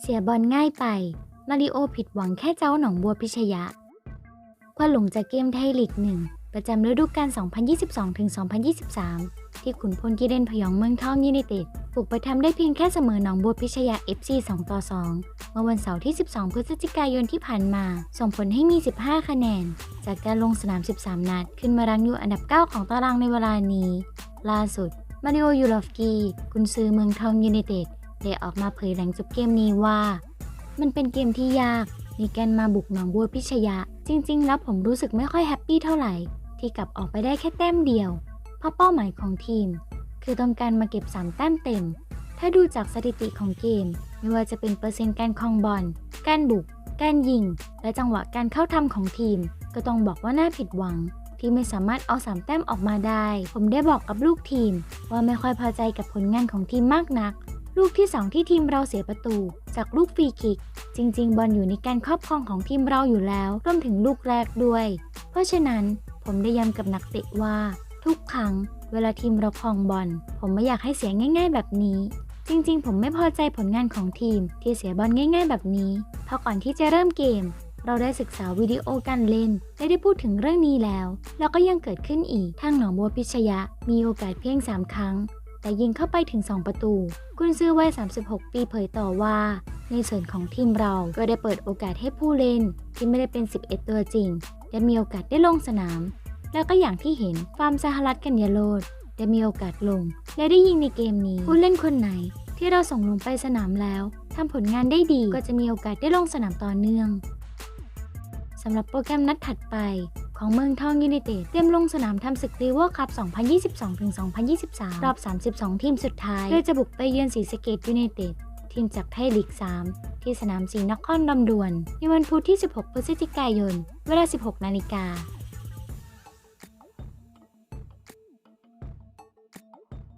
เสียบอลง่ายไป มาริโอผิดหวังแค่เจ้าหนองบัวพิชยะควันหลงจากเกมไทยลีกหนึ่งประจำฤดูกาล 2022-2023 ที่ขุนพลกิเดนพยองเมืองทองยูไนเต็ดปลุกไปทำได้เพียงแค่เสมอหนองบัวพิชยา FC 2 ต่อ 2 เมื่อวันเสาร์ที่ 12 พฤศจิกายนที่ผ่านมา ส่งผลให้มี 15 คะแนน จากการลงสนาม 13 นัด ขึ้นมารังอยู่อันดับ 9 ของตารางในเวลานี้ ล่าสุด มาริโอยูรอฟกีกุนซือเมืองทองยูไนเต็ดได้ออกมาเผยหลังจบเกมนี้ว่า มันเป็นเกมที่ยากในการมาบุกหนองบัวพิชยะ จริง ๆ แล้วผมรู้สึกไม่ค่อยแฮปปี้เท่าไหร่ ที่กลับออกไปได้แค่แต้มเดียว เพราะเป้าหมายของทีม คือต้องการมาเก็บ 3 แต้มเต็ม ถ้าดูจากสถิติของเกม ไม่ว่าจะเป็นเปอร์เซ็นต์การครองบอลการบุก การยิง และจังหวะการเข้าทำของทีม ก็ต้องบอกว่าน่าผิดหวัง ที่ไม่สามารถเอา3แต้มออกมาได้ ผมได้บอกกับลูกทีม ว่าไม่ค่อยพอใจกับผลงานของทีมมากนัก ลูกที่ 2 ที่ทีมเราเสียประตู จากลูกฟรีคิก จริง ๆ บอลอยู่ในการครอบครองของทีมเราอยู่แล้วรวมถึงลูกแรกด้วย เพราะฉะนั้นผมได้ย้ำกับนักเตะว่า ทุกครั้ง เวลาทีมเราครองบอลผมไม่อยากให้เสียง่าย ๆ แบบนี้จริงๆ ผมไม่พอใจผลงานของทีม ที่เสียบอลง่าย ๆ แบบนี้ เพราะก่อนที่จะเริ่มเกม เราได้ศึกษาวิดีโอการเล่น และได้พูดถึงเรื่องนี้แล้ว แล้วก็ยังเกิดขึ้นอีก ทางหนองบัวพิชยะ มีโอกาสเพียง 3 ครั้ง แต่ยิงเข้าไปถึง 2 ประตูกุนซือวัย 36 ปีเผยต่อว่า ในส่วนของทีมเราก็ได้เปิดโอกาสให้ผู้เล่น ที่ไม่ได้เป็น 11 ตัวจริง ได้มีโอกาสได้ลงสนาม แล้วก็อย่างที่เห็นฟาร์มสหรัฐกัญญาโลดได้มีโอกาสลง และได้ยิงในเกมนี้ผู้เล่นคนไหนที่เราส่งลงไปสนามแล้วทำผลงานได้ดีก็จะมีโอกาสได้ลงสนามต่อเนื่องำหรับโปรแกรมนัดถัดไปของเมืองทองยูเนเต็ดเตรียมลงสนามทำศึกรีเวอร์คัพ 2022-2023 รอบ 32 ทีมสุดท้าย โดยจะบุกไปเยือนศรีสะเกดยูเนเต็ดทีมจากไทยลีก 3 ที่สนามสีนครลำดวน ในวันพุธที่ 16 พฤศจิกายน เวลา 16 นาฬิกา